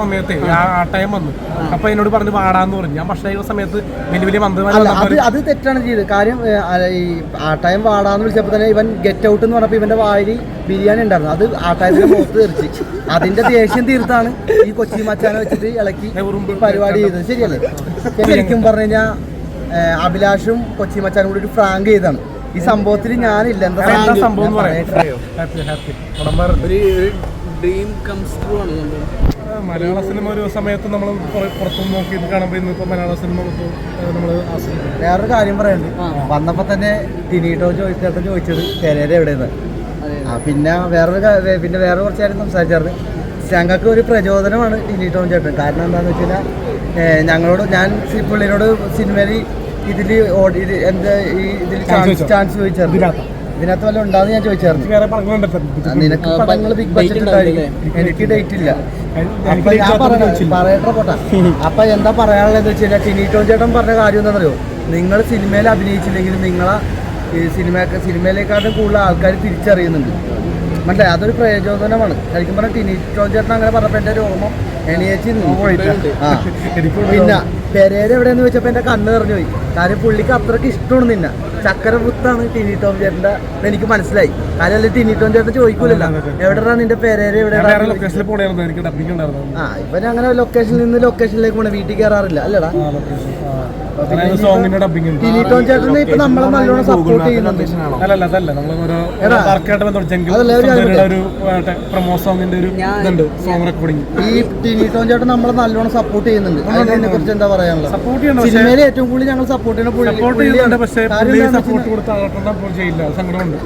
സമയത്ത് ആ ടൈം വന്നു. അപ്പൊ എന്നോട് പറഞ്ഞു പാടാന്ന് പറഞ്ഞു. ഞാൻ ഭക്ഷണം കഴിക്കുന്ന സമയത്ത് വലിയ വലിയ മന്ത്രി അത് അത് തെറ്റാണ് ചെയ്തത്. കാര്യം ഈ ആ ടൈം പാടാന്ന് വാടാന്ന് വിളിച്ചപ്പോൾ തന്നെ ഇവൻ ഗെറ്റ് ഔട്ട് എന്ന് പറഞ്ഞപ്പോ ഇവന്റെ വായിൽ ബിരിയാണി ഉണ്ടായിരുന്നു. അത് ആ ടൈമിന്റെ മുഖത്ത് തീർച്ച അതിന്റെ ദേഷ്യം തീർത്താണ് ഈ കൊച്ചി മച്ചാനെ വെച്ചിട്ട് ഇളക്കി പരിപാടി ചെയ്തത്. ശരിയല്ലേ? ശരിക്കും പറഞ്ഞു കഴിഞ്ഞാൽ അഭിലാഷും കൊച്ചി മച്ചാനും കൂടി ഒരു ഫ്രാങ്ക് ചെയ്താണ് ഈ സംഭവത്തിൽ ഞാനില്ല. എന്താ സംഭവം ഒരു ഡ്രീം കംസ് ട്രൂ ആണ് സംഭവം. മലയാള സിനിമ ഒരു സമയത്ത് നമ്മൾ പുറത്തുനിന്ന് നോക്കി കാണുമ്പോൾ ഇന്നിപ്പോ മലയാള സിനിമ നമ്മൾ ആസ്വദിക്കും. വേറൊരു കാര്യം പറയുന്നത് വന്നപ്പോൾ തന്നെ ടിനീട്ടോ ചോദിച്ചപ്പോൾ ചോദിച്ചത് തെരേര എവിടെയെന്ന്. പിന്നെ വേറൊരു പിന്നെ വേറെ കുറച്ച് കാര്യം സംസാരിച്ചായിരുന്നു. ഞങ്ങൾക്ക് ഒരു പ്രചോദനമാണ് ടിനീട്ടോ ചേട്ടൻ. കാരണം എന്താണെന്ന് വെച്ച് കഴിഞ്ഞാൽ ഞങ്ങളോട് ഞാൻ പുള്ളിനോട് സിനിമയിൽ ഇതിൽ ഇത് എന്താ ഈ ഇതിൽ ചാൻസ്? ചാൻസ് ചോദിച്ചായിരുന്നു ഇതിനകത്ത്? വല്ല ഉണ്ടാന്ന് ഞാൻ ചോദിച്ചായിരുന്നു. വേറെ നിനക്ക് പടങ്ങൾ ബിഗ് ബഡ്ജറ്റ്? എനിക്ക് ഡേറ്റ് ഇല്ല. അപ്പൊ ഞാൻ പറയട്ടെ പോട്ടെ. അപ്പൊ എന്താ പറയാനുള്ളത് വെച്ച് കഴിഞ്ഞാൽ ടിനീറ്റോ ചേട്ടൻ പറഞ്ഞ കാര്യം എന്താണെന്നറിയോ? നിങ്ങൾ സിനിമയിൽ അഭിനയിച്ചില്ലെങ്കിൽ നിങ്ങളെ ഈ സിനിമ സിനിമയിലേക്കാട്ടും കൂടുതൽ ആൾക്കാർ തിരിച്ചറിയുന്നുണ്ട്. മനസ്സിലായി? അതൊരു പ്രയോജനമാണ്. ശരിക്കും പറഞ്ഞാൽ ടിനീറ്റോ ചേട്ടൻ അങ്ങനെ പറഞ്ഞപ്പോൾ എന്റെ ഒരു ഓർമ്മ എണിയേച്ചി പിന്നെ പെരേര എവിടെയെന്ന് വെച്ചപ്പോൾ എന്റെ കണ്ണ് നിറഞ്ഞു പോയി കാര്യം പുള്ളിക്ക് അത്രയ്ക്ക് ഇഷ്ടമാണ് നിന്നെ. ചക്കരപുത്താണ് ടിനി ടോം ചേട്ടന്റെ എനിക്ക് മനസ്സിലായി. കാരണം അല്ലെ ടിനി ടോം ചേട്ടൻ ചോദിക്കൂലല്ലോ. എവിടെയാണ് നിന്റെ പെരേര? ഉണ്ടായിരുന്നു. ആ ഇവൻ അങ്ങനെ ലൊക്കേഷനിൽ നിന്ന് ലൊക്കേഷനിലേക്ക് പോണേ. വീട്ടിൽ കയറാറില്ല അല്ലടാ. ആ അതായത് സോങ്ങിന്റെ ഡബിങ് ഉണ്ട്. ടിനി ടോം ചേട്ടനെ ഇപ്പൊ നമ്മളെ നല്ലോണം സപ്പോർട്ട് ചെയ്യുന്നുണ്ട്. ഈ ടിനി ടോം ചേട്ടൻ നമ്മളെ നല്ലോണം സപ്പോർട്ട് ചെയ്യുന്നുണ്ട്. അതിനെ കുറിച്ച് എന്താ പറയാനുള്ളത്? സിനിമയിൽ ഏറ്റവും കൂടുതൽ ഞങ്ങൾ സപ്പോർട്ട് ചെയ്യുന്ന പുള്ളി- സപ്പോർട്ട് കൊടുത്താൽ കൊടുത്ത് ആകട്ടെ അപ്പോൾ ചെയ്യില്ല സങ്കടമുണ്ട്?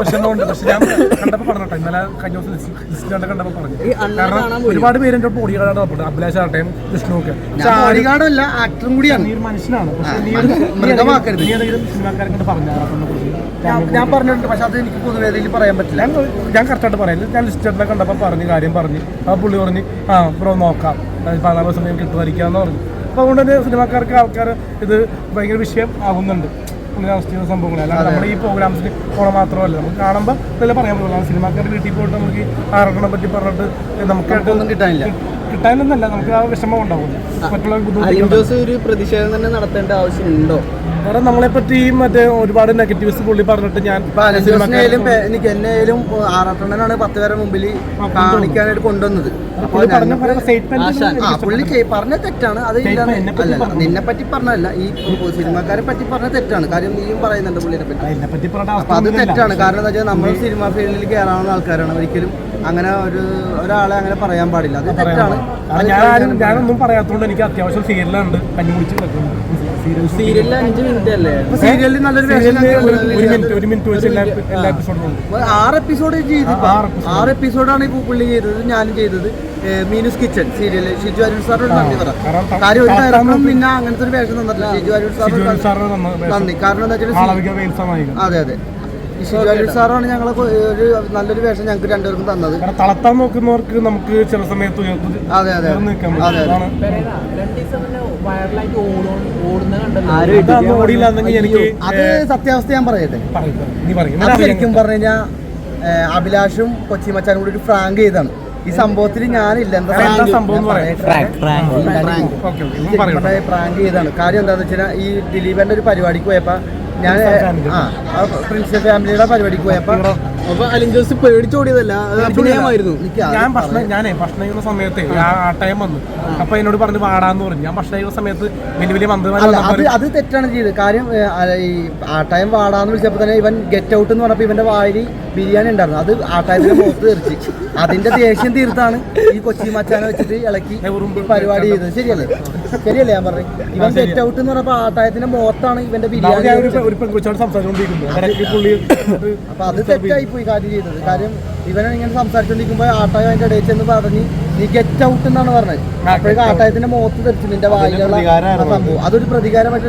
വിഷമമുണ്ട് പക്ഷെ ഞാൻ കണ്ടപ്പോൾ പറഞ്ഞോട്ടെ ഇന്നലെ കഴിഞ്ഞ ദിവസം ലിസ്റ്റ് കണ്ട കണ്ടപ്പോൾ പറഞ്ഞു. കാരണം ഒരുപാട് പേര് എന്റെ ഒപ്പം തപ്പുണ്ട് അഭിലാഷ് ആട്ടയും വിഷ്ണു ഒക്കെ ആക്ടറും കൂടിയാണ്. നീ ഒരു മനുഷ്യനാണ്. പക്ഷേ നീ ഒരു മൃഗമാക്കരുത്. നീ ഏതെങ്കിലും സിനിമാക്കാരെ കൊണ്ട് പറഞ്ഞു ഞാൻ ഞാൻ പറഞ്ഞിട്ടുണ്ട് പക്ഷെ അത് എനിക്ക് പൊതുവേദിയിൽ പറയാൻ പറ്റില്ല. ഞാൻ കറക്റ്റായിട്ട് പറയാം ഞാൻ ലിസ്റ്റ് കണ്ടപ്പോൾ പറഞ്ഞു കാര്യം പറഞ്ഞു. ആ പുള്ളി പറഞ്ഞു ആ ബ്രോ നോക്കാം. പതിനാറ് പതിനാല് ദിവസം കിട്ടുമായിരിക്കാന്ന് പറഞ്ഞു. അപ്പോൾ അതുകൊണ്ട് തന്നെ സിനിമാക്കാർക്ക് ആൾക്കാർ ഇത് ഭയങ്കര വിഷയം ആകുന്നുണ്ട്. പുള്ളി അവസ്ഥ സംഭവങ്ങൾ അല്ലാതെ നമ്മൾ ഈ പ്രോഗ്രാംസിൽ പോകണം മാത്രമല്ല. നമുക്ക് കാണുമ്പോൾ ഇതെല്ലാം പറയാൻ പറ്റില്ല സിനിമാക്കാരുടെ വീട്ടിൽ പോയിട്ട് നമുക്ക് ആരോഗ്യം പറ്റി പറഞ്ഞിട്ട് നമുക്ക് കിട്ടാനില്ല. കിട്ടാനൊന്നല്ല. നമുക്ക് ആ വിഷമം ഉണ്ടാവില്ല മറ്റുള്ള ഒരു പ്രതിഷേധം തന്നെ നടത്തേണ്ട ആവശ്യമുണ്ടോ? കാരണം നമ്മളെ പറ്റി മറ്റേ ഒരുപാട് നെഗറ്റീവ്സ് പുള്ളി പറഞ്ഞിട്ട് ഞാൻ എനിക്ക് എന്നെയും ആറാട്ടണ്ണനാണ് പത്ത് പേരെ മുമ്പിൽ കാണിക്കാനായിട്ട് കൊണ്ടുവന്നത്. അപ്പോൾ പുള്ളി പറഞ്ഞ സ്റ്റേറ്റ്മെന്റ് ആ പുള്ളി പറഞ്ഞ തെറ്റാണ്. അത് അല്ല നിന്നെ പറ്റി പറഞ്ഞല്ല ഈ സിനിമാക്കാരെ പറ്റി പറഞ്ഞ തെറ്റാണ്. കാര്യം നീയും പറയുന്നുണ്ട് പുള്ളിനെ പറ്റി. അപ്പൊ അത് തെറ്റാണ്. കാരണം എന്താ വെച്ചാൽ നമ്മൾ സിനിമ ഫീൽഡിൽ കയറാവുന്ന ആൾക്കാരാണ്. ഒരിക്കലും അങ്ങനെ ഒരു ഒരാളെ അങ്ങനെ പറയാൻ പാടില്ല. അത് തെറ്റാണ്. ഞാനൊന്നും പറയാത്തതുകൊണ്ട് എനിക്ക് അത്യാവശ്യം സീരിയലുണ്ട് കഞ്ഞി കുടിച്ച് സീരിയലിൽ അഞ്ച് സീരിയലിൽ നല്ലൊരു ആറ് എപ്പിസോഡ് ചെയ്തു ആറ് എപ്പിസോഡാണ് ഇപ്പോൾ പുള്ളി ചെയ്തത് ഞാനും ചെയ്തത്. മീനൂസ് കിച്ചൺ സീരിയൽ ഷിജു അരുൺ സാറിനോട് നന്ദി പറ. കാരണം കാര്യം ഒരു ഡയറക്ടറും പിന്നെ അങ്ങനത്തെ ഒരു വേഷം തന്നിട്ടില്ല. ഷിജു അരുൺ സാറിനോട് തന്ന നന്ദി. കാരണം എന്താ വെച്ചാൽ അതെ അതെ. ഷിജു സാറാണ് ഞങ്ങളെ കൊ- ഒരു നല്ലൊരു വേഷം ഞങ്ങൾക്ക് രണ്ടുപേർക്കും തന്നത്. തളത്താൻ തളർത്താൻ നോക്കുന്നവർക്ക് നമുക്ക് ചില സമയത്ത് അതെ അതെ അതെ, സത്യാവസ്ഥ ഞാൻ പറയട്ടെ. ശരിക്കും പറഞ്ഞു കഴിഞ്ഞാൽ അഭിലാഷും കൊച്ചി മച്ചാനും കൂടി ഒരു ഫ്രാങ്ക് ചെയ്താണ് ഈ സംഭവത്തിൽ ഞാനില്ല. എന്താ പ്രാങ്ക് ചെയ്താണ് കാര്യം എന്താന്ന് വെച്ചാൽ ഈ ദിലീപന്റെ ഒരു പരിപാടിക്ക് പോയപ്പോ ഞാൻ ആ പ്രിൻസ് ഫാമിലിയുടെ പരിപാടിക്ക് പോയപ്പോ അപ്പൊ അലിൻ ജോസ് പേടിച്ചോടിയതല്ല. ഞാൻ ഭക്ഷണം ഞാനേ ഭക്ഷണം കഴിക്കുന്ന സമയത്ത് ആ ടൈം വന്നു. അപ്പൊ എന്നോട് പറഞ്ഞു പാടാന്ന് പറഞ്ഞു. ഞാൻ ഭക്ഷണം കഴിക്കുന്ന സമയത്ത് വലിയ വലിയ മന്ത്രി അത് അത് തെറ്റാണ് ചെയ്തത്. കാര്യം ഈ ആ ടൈം ആട്ടായം വാടാന്ന് വിളിച്ചപ്പോ തന്നെ ഇവൻ ഗെറ്റ് ഔട്ട് എന്ന് പറഞ്ഞപ്പോ ഇവന്റെ വായിൽ ബിരിയാണി ഉണ്ടായിരുന്നു. അത് ആ ആട്ടായത്തിന്റെ മുഖത്ത് തെറിച്ച് അതിന്റെ ദേഷ്യം തീർത്താണ് ഈ കൊച്ചി മച്ചാനെ വെച്ചിട്ട് ഇളക്കി പരിപാടി ചെയ്തത്. ശരിയല്ലേ? ശരിയല്ലേ ഞാൻ പറഞ്ഞു ഇവൻ ഗെറ്റ് ഔട്ട് എന്ന് പറഞ്ഞപ്പോൾ ആട്ടായത്തിന്റെ മുഖത്താണ് ഇവന്റെ ബിരിയാണി ഒരു പെൺകുച്ചോട് സംസാരിച്ചുകൊണ്ടിരിക്കുന്നു അപ്പൊ അത് തെറ്റായി പോയി കാര്യം ചെയ്തത്. കാര്യം ഇവനെ ഇങ്ങനെ സംസാരിച്ചോണ്ടിരിക്കുമ്പോ ആട്ടോ അതിന്റെ ഇടയിൽ ചെന്ന് പറഞ്ഞ് നീ ഗെറ്റ് ഔട്ട് എന്നാണ് പറഞ്ഞത്. അപ്പോഴേക്കും. ആട്ടായത്തിന്റെ മുഖത്ത് തെറിച്ചു നിന്റെ വായിലുള്ള സംഭവം. അതൊരു പ്രതികാരമായിട്ട്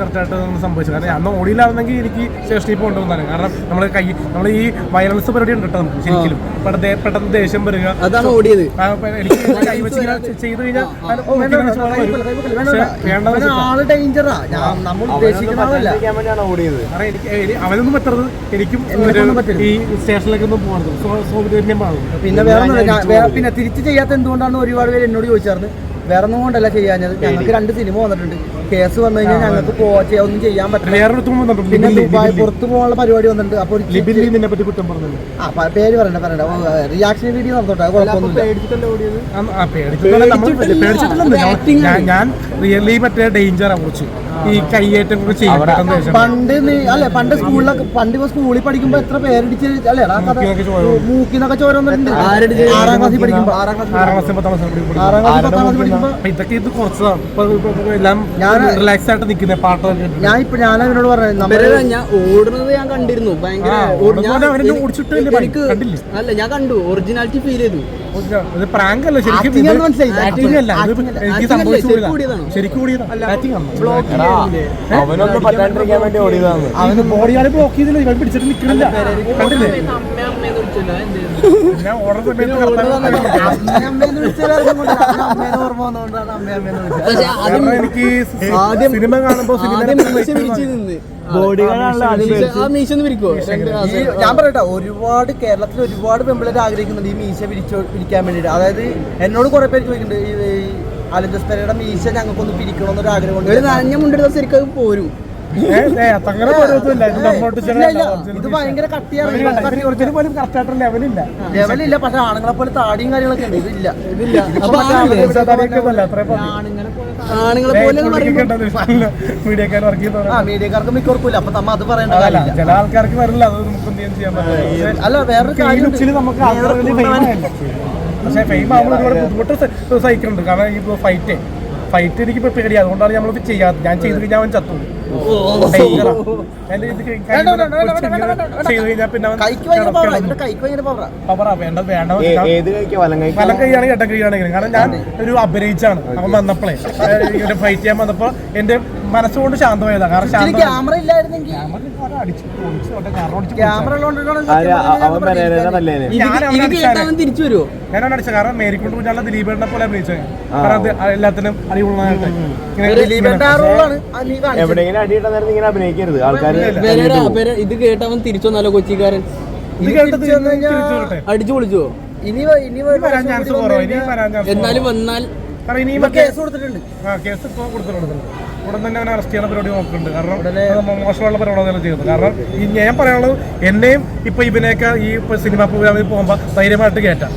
കറക്റ്റായിട്ട് സംഭവിച്ചു കാരണം അന്ന് ഓടിയില്ലായിരുന്നെങ്കിൽ എനിക്ക് സ്റ്റേഷനിൽ കൊണ്ടുവന്നാണ് കാരണം നമ്മൾ കൈ നമ്മൾ ഈ വയലൻസ് പരിപാടി ഉണ്ട് കേട്ടോ നമുക്ക് ശരിക്കും പെട്ടെന്ന് പെട്ടെന്ന് ദേഷ്യം വരിക. അതാണ് ഓടിയത്. എനിക്ക് ചെയ്ത് കഴിഞ്ഞാൽ. ആൾ ഡേഞ്ചറാ നമ്മൾ അവനൊന്നും പറ്റരുത്. എനിക്കും. ഈ സ്റ്റേഷനിലേക്ക് ഒന്നും പോകരുത്. സോ- സൗകര്യം പിന്നെ വേറെ പിന്നെ തിരിച്ച് ചെയ്യാത്ത എന്തുകൊണ്ടാണ് ഒരുപാട് പേര് എന്നോട് ചോദിച്ചായിരുന്നു വേറെ ഒന്നും കൊണ്ടല്ല ചെയ്യാഞ്ഞത്. ഞങ്ങൾക്ക് രണ്ട് സിനിമ വന്നിട്ടുണ്ട്. കേസ് വന്നു കഴിഞ്ഞാൽ ഞങ്ങൾക്ക് പോവാ ചെയ്യാ- ഒന്നും ചെയ്യാൻ പറ്റില്ല. പിന്നെ ദുബായ്. പുറത്ത് പോകാനുള്ള പരിപാടി വന്നിട്ടുണ്ട്. അപ്പോൾ പേര് പറയണ്ട പറയണ്ട. റിയാക്ഷൻ വീഡിയോ നടത്തോട്ടെ കുഴപ്പമൊന്നുമില്ല. ഞാൻ- ഞാൻ ഞാൻ റിയലി മറ്റേ ഡേഞ്ചറാ കുറിച്ച്. ഈ കയ്യേറ്റം കൂടെ ചെയ്യും പെട്ടെന്ന് ദേഷ്യം വരും. പണ്ട് അല്ലെ പണ്ട് സ്കൂളിലൊക്കെ പണ്ട് ഇപ്പൊ സ്കൂളിൽ പഠിക്കുമ്പോ എത്ര പേരടിച്ച് അല്ലെ മൂക്കിന്നൊക്കെ ചോര വന്നിട്ടുണ്ട്? ആറാം ക്ലാസ്സിൽ പഠിക്കുമ്പോ. ആറാം ക്ലാസ് പത്താം ക്ലാസ് പഠിക്കുമ്പോ. ഇതൊക്കെ ഇത് കുറച്ചതാണ്. എല്ലാം ഞാൻ- റിലാക്സ് ആയിട്ട് നിൽക്കുന്നത് പാട്ടൊക്കെ ഞാൻ ഇപ്പൊ ഞാൻ അവനോട് പറഞ്ഞത് നമ്മൾ ഞാൻ ഓടുന്നത് ഞാൻ കണ്ടിരുന്നു. ഭയങ്കര എനിക്ക് അല്ല ഞാൻ കണ്ടു. ഒറിജിനാലിറ്റി ഫീൽ ചെയ്തു. ഇത് പ്രാങ്ക് അല്ല. ശരിക്കും എനിക്ക് സംഭവിച്ചു. ശരിക്കും അവനൊന്നും പറ്റാണ്ടിരിക്കാൻ വേണ്ടി ഓടിയതാണ്. അവന് ബോഡിയാലെ ബ്ലോക്ക് ചെയ്തില്ല. ഇവൻ പിടിച്ചിട്ട് നിൽക്കുന്നില്ല കണ്ടില്ലേ? എനിക്ക് സിനിമ ഞാൻ പറയട്ടെ ഒരുപാട് കേരളത്തിൽ ഒരുപാട് പെമ്പിളർ ആഗ്രഹിക്കുന്നുണ്ട് ഈ മീശ പിരിച്ചോ പിരിക്കാൻ വേണ്ടിയിട്ട്. അതായത് എന്നോട് കുറെ പേര് ചോദിക്കുന്നുണ്ട് ഈ അലഞ്ചസ്തരയുടെ മീശ ഞങ്ങൾക്കൊന്ന് പിരിക്കണമെന്നൊരു ആഗ്രഹമുണ്ട്. ഒരു നനഞ്ഞ മുണ്ടെടുത്ത ശരിക്കും അത് പോരും. ഇത് ഭയങ്കര കട്ടിയാണ് ലെവലില്ല ലെവലില്ല പക്ഷെ ആണുങ്ങളെ പോലെ താടിയും കാര്യങ്ങളൊക്കെ ഉണ്ട്. ഇതില്ല. ഇതില്ല. ആണുങ്ങളെ പോലെ മീഡിയക്കാർക്ക് മിക്കവർക്കില്ല അപ്പൊ നമ്മ അത് പറയേണ്ട കാര്യമില്ല. ചില ആൾക്കാർക്ക് വരില്ല. അത് നമുക്ക് ചെയ്യാൻ പറ്റില്ല അല്ല വേറൊരു കാര്യം നമുക്ക് പക്ഷേ ഫെയിം ആകുമ്പോൾ ഒരുപാട് ബുദ്ധിമുട്ട് സഹിക്കുന്നുണ്ട് കാരണം ഈ ഫൈറ്റ് ഫൈറ്റ് എനിക്ക് ഇപ്പൊ പേടി. അതുകൊണ്ടാണ് നമ്മൾ ചെയ്യാത്തത്. ഞാൻ ചെയ്ത് കഴിഞ്ഞാൽ അവൻ ചത്തു Danger ആ. ഞാൻ ഇത് കൈ- കൈ വേണ്ട, വേണ്ട, വേണ്ട, വെച്ച് വേണ്ട, ഇങ്ങനെ വേണ്ട, വേണ്ട. ചെയ്ത് കഴിഞ്ഞാൽ പിന്നെ അവൻ കൈക്ക് ഭയങ്കര പവറാ കിടക്കണം. ഇവരുടെ കൈക്ക് ഭയങ്കര പവറാ പവറാ വേണ്ട വേണ്ട ഏ- ഏത് കഴിക്കുക വലം കഴിക്കുക വലം കൈയാണെങ്കിൽ ഇടം കൈയാണെങ്കിലും കാരണം ഞാൻ ഒരു അഭിനയിച്ചാണ് അവൻ വന്നപ്പോഴേ ഫൈറ്റ് ചെയ്യാൻ വന്നപ്പോ എന്റെ മനസ്സുകൊണ്ട് ശാന്തമായതാ കാരണം ക്യാമറ ഇല്ലായിരുന്നെങ്കിൽ ഞാനാണ് അടിച്ചത് കാരണം മേരിക്കൊണ്ട് കുഞ്ഞാളെ ദിലീപേട്ടനെ പോലെ അഭിനയിച്ചത് കാരണം അത് എല്ലാത്തിനും അടിപൊളിയായിട്ട് ഇങ്ങനെ അടിയിട്ടാ നേരത്തെ ഇങ്ങനെ അഭിനയിക്കരുത്. പെര ഇത് കേട്ടവൻ തിരിച്ചു വന്നാലോ കൊച്ചിക്കാരൻ? അടിച്ചു പൊളിച്ചോ? ഇനി വ- ഇനി വ- വരാൻ ചാൻസ് കുറവാണ് ഇനി വരാൻ ചാൻസ് എന്നാലും വന്നാൽ കേസ് കൊടുത്തിട്ടുണ്ട്. ആ കേസ് ഇപ്പോൾ കൊടുത്തിട്ടുണ്ട്. ഉടൻ തന്നെ അവനെ അറസ്റ്റ് ചെയ്യുന്ന പരിപാടി നോക്കുന്നുണ്ട്. കാരണം മോശമുള്ള പരിപാടിയാണ് ചെയ്യുന്നത്. കാരണം ഈ ഞാൻ പറയാനുള്ളത് എന്നെയും ഇപ്പൊ ഇവനെയൊക്കെ ഈ സിനിമ പ്രോഗ്രാമിൽ പോകുമ്പോൾ ധൈര്യമായിട്ട് കയറ്റാം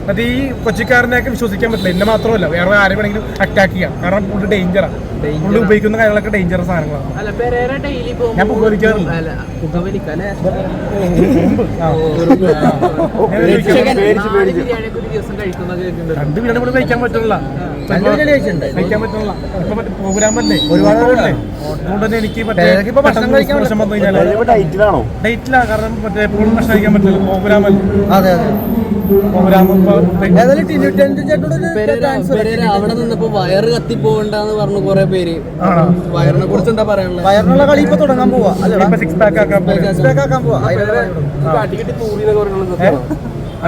എന്നിട്ട് ഈ കൊച്ചിക്കാരനെയൊക്കെ വിശ്വസിക്കാൻ പറ്റില്ല. എന്നെ മാത്രമല്ല വേറെ ആരെ വേണമെങ്കിലും അറ്റാക്ക് ചെയ്യാം. കാരണം പുള്ളി ഡേഞ്ചറാണ് ഫുള്ള് ഉപയോഗിക്കുന്ന കാര്യങ്ങളൊക്കെ ഡേഞ്ചറസ് സാധനങ്ങളാണ്. അല്ല പെരേര ഡെയിലി ഞാൻ പുകവലിക്കാറില്ല. രണ്ട് ബിരിയാണി കൂടെ കഴിക്കാൻ പറ്റില്ല. കഴിക്കാൻ ഇപ്പൊ മറ്റേ പ്രോഗ്രാം അല്ലേ ഒരുപാട് അതുകൊണ്ട് തന്നെ എനിക്ക് മറ്റേ ഭക്ഷണം കഴിക്കാൻ വന്നു കഴിഞ്ഞാൽ ഡേറ്റിലാണ് കാരണം മറ്റേ എപ്പോഴും ഭക്ഷണം കഴിക്കാൻ പറ്റില്ല. പ്രോഗ്രാം അല്ലേ അവിടെ നിന്നപ്പോ വയറ് കത്തി പോകണ്ടെന്ന് പറഞ്ഞു കുറെ പേര്. വയറിനെ കുറിച്ച് എന്താ പറയാനുള്ളത്? വയറിനുള്ള കളി ഇപ്പൊ തുടങ്ങാൻ പോവാ.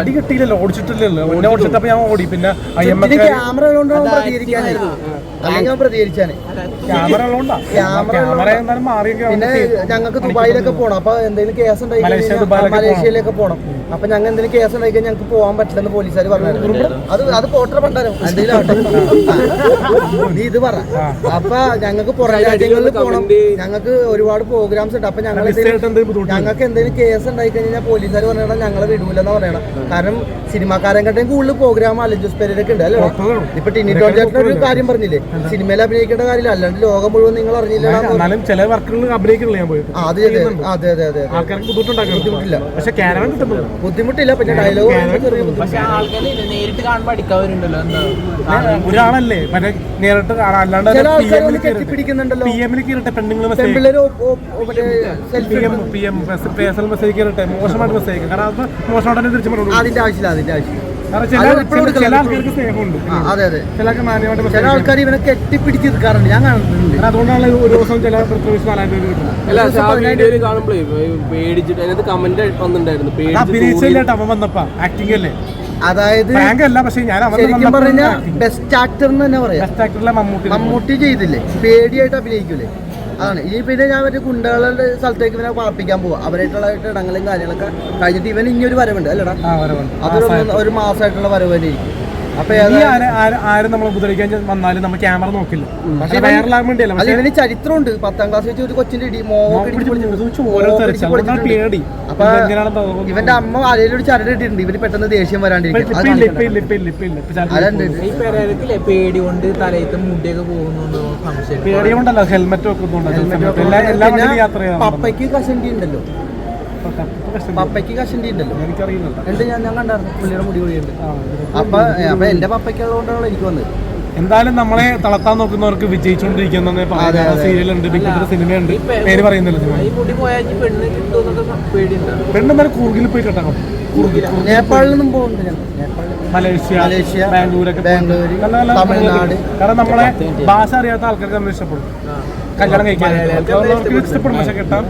അടി കിട്ടിയില്ലല്ലോ. ഓടിച്ചിട്ടില്ലല്ലോ. എന്നെ ഓടിച്ചിട്ടപ്പോ ഞാൻ ഓടി. പിന്നെ ക്യാമറ പിന്നെ ഞങ്ങൾക്ക് ദുബായിലൊക്കെ പോണം. അപ്പൊ എന്തെങ്കിലും കേസ് ഉണ്ടായി മലേഷ്യയിലൊക്കെ പോകണം അപ്പൊ ഞങ്ങൾ എന്തെങ്കിലും കേസ് ഉണ്ടായി കഴിഞ്ഞാൽ ഞങ്ങൾക്ക് പോകാൻ പറ്റില്ലെന്ന് പോലീസുകാർ പറഞ്ഞു അത് അത് പോട്ടർ പണ്ടാരോ എന്തെങ്കിലും ആവട്ടെ നീ ഇത് പറ. അപ്പൊ ഞങ്ങൾക്ക് പുറം രാജ്യങ്ങളിൽ പോകണം ഞങ്ങൾക്ക് ഒരുപാട് പ്രോഗ്രാംസ് ഉണ്ട്. അപ്പൊ ഞങ്ങൾ ഞങ്ങൾക്ക് എന്തെങ്കിലും കേസ് ഉണ്ടായി കഴിഞ്ഞാൽ പോലീസുകാർ പറഞ്ഞാൽ ഞങ്ങളെ വിടൂലെന്ന് പറയണം കാരണം സിനിമാക്കാരെക്കാട്ടും കൂടുതൽ പ്രോഗ്രാം അലഞ്ചസ് പേരിലൊക്കെ ഉണ്ട് അല്ലേ? ഇപ്പൊ ടിനി ടോൺ ചേട്ടൻ ഒരു കാര്യം പറഞ്ഞില്ലേ? സിനിമയിൽ അഭിനയിക്കേണ്ട കാര്യമില്ല. അല്ലാണ്ട് ലോകം മുഴുവൻ നിങ്ങൾ അറിഞ്ഞില്ല ചില വർക്കുകൾ അഭിനയിക്കുന്നില്ല ഞാൻ പോയിട്ട്. ആ, അതെ അതെ. അതെ അതെ അതെ ആൾക്കാർക്ക് ബുദ്ധിമുട്ടുണ്ടാക്കാൻ ബുദ്ധിമുട്ടില്ല. പക്ഷെ ക്യാരവൻ കിട്ടുന്നുണ്ട്. ബുദ്ധിമുട്ടില്ല പിന്നെ ഡയലോഗ് ചെറിയ പക്ഷെ ആൾക്കാരില്ല നേരിട്ട് കാണുമ്പോൾ അടിക്കാവരുണ്ടല്ലോ ഒരാളല്ലേ മറ്റേ നേരിട്ട് കാണാൻ അല്ലാണ്ട് പി എമ്മിൽ കയറിട്ടെ പെണ്ണുങ്ങൾ മെസ്സേജ് പേഴ്സണൽ മെസ്സേജ് കയറിട്ടെ മോശമായിട്ട് മെസ്സേജ് കാരണം അത് മോശമായിട്ട് തന്നെ തിരിച്ചു പറഞ്ഞു അതിന്റെ ആവശ്യമില്ല അതിന്റെ ആവശ്യമില്ല. അത് അതെ ചില ആൾക്കാർ ഇവനെ കെട്ടിപ്പിടിച്ച് നിൽക്കാറുണ്ട് ഞാൻ കാണുന്നുണ്ട്. അതുകൊണ്ടാണ് ഒരു ദിവസം ചില പേടിച്ചിട്ട് അതിനകത്ത് കമന്റ് വന്നിട്ടുണ്ടായിരുന്നു. ആക്ടിംഗ് അല്ലേ? അതായത് ബാങ്ക് അല്ല പക്ഷെ ഞാൻ അവൻ ശരിക്കും പറഞ്ഞാൽ ബെസ്റ്റ് ആക്ടർ എന്ന് തന്നെ പറയാം. ബെസ്റ്റ് ആക്ടറിലെ മമ്മൂട്ടി? മമ്മൂട്ടി ചെയ്തില്ലേ? പേടിയായിട്ട് അഭിനയിക്കൂലേ? അതാണ് ഈ പിന്നെ ഞാൻ മറ്റേ കുണ്ടകളുടെ സ്ഥലത്തേക്ക് ഇവനെ പാർപ്പിക്കാൻ പോവാ അവരായിട്ടുള്ള ഇടങ്ങളും കാര്യങ്ങളൊക്കെ കഴിഞ്ഞിട്ട് ഇവൻ ഇനി ഒരു വരവുണ്ട് അല്ലടാ അതൊരു ഒരു മാസമായിട്ടുള്ള വരവ് തന്നെ ഇരിക്കും അപ്പൊ ഈ ഏതാ- ആര് ആര് ആരും നമ്മളെ ഉപദ്രവിക്കാൻ വന്നാലും നമ്മൾ ക്യാമറ നോക്കില്ല പക്ഷെ പക്ഷെ വൈറലാകാൻ വേണ്ടിയല്ല അല്ല പക്ഷെ ഇവന് ചരിത്രമുണ്ട് പത്താം ക്ലാസ് വെച്ച് ഒരു കൊച്ചിന്റെ ഇടി. പേടി അപ്പൊ ഇവന്റെ അമ്മ അതിലൊരു ചരട് ഇട്ടിട്ടുണ്ട് ഇവർ പെട്ടെന്ന് ദേഷ്യം വരാണ്ടിരിക്കും പേടി കൊണ്ട് തലയത്ത് മുടിയൊക്കെ പോകുന്നുണ്ടോ സംശയം ഹെൽമെറ്റ് പപ്പയ്ക്ക് കഷണ്ടി ഉണ്ടല്ലോ. പപ്പയ്ക്ക് കഷണ്ടി ഉണ്ടല്ലോ. എനിക്കറിയില്ല ഉണ്ട് ഞാൻ ഞാൻ കണ്ടായിരുന്നു. പുള്ളിയുടെ മുടി കൊഴിയുണ്ട് ഉണ്ട് അപ്പൊ അപ്പൊ എന്റെ പപ്പയ്ക്ക് അതുകൊണ്ടാണല്ലോ എനിക്ക് വന്നത്. എന്തായാലും നമ്മളെ തളർത്താൻ നോക്കുന്നവർക്ക് വിജയിച്ചുകൊണ്ടിരിക്കുന്ന സീരിയൽ ഉണ്ട് ബിഗ് ബോസ് സിനിമയുണ്ട്. പേര് പറയുന്നില്ല പെണ്ണ് പെണ്ണെന്തായാലും കൂർഗിൽ പോയി കെട്ടണം കൂർഗിൽ നേപ്പാളിൽ നിന്നും പോകുന്നുണ്ട് ഞാൻ. മലേഷ്യ മലേഷ്യ, ബാംഗ്ലൂരൊക്കെ നല്ല തമിഴ്നാട്. കാരണം നമ്മളെ ഭാഷ അറിയാത്ത ആൾക്കാർക്ക് നമ്മൾ ഇഷ്ടപ്പെടും. കല്യാണം കഴിക്കാൻ അവർക്ക് ഇഷ്ടപ്പെടും. പക്ഷെ കെട്ടാൻ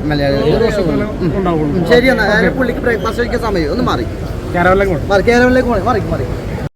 ശരി പുള്ളിക്ക് ബ്രേക്ക്ഫാസ്റ്റ് കഴിക്കാൻ സമയം. ഒന്ന് മാറി. കേരളം കൊണ്ട് മാറി കേരളത്തിലേക്ക് മാറി മാറി മാറി.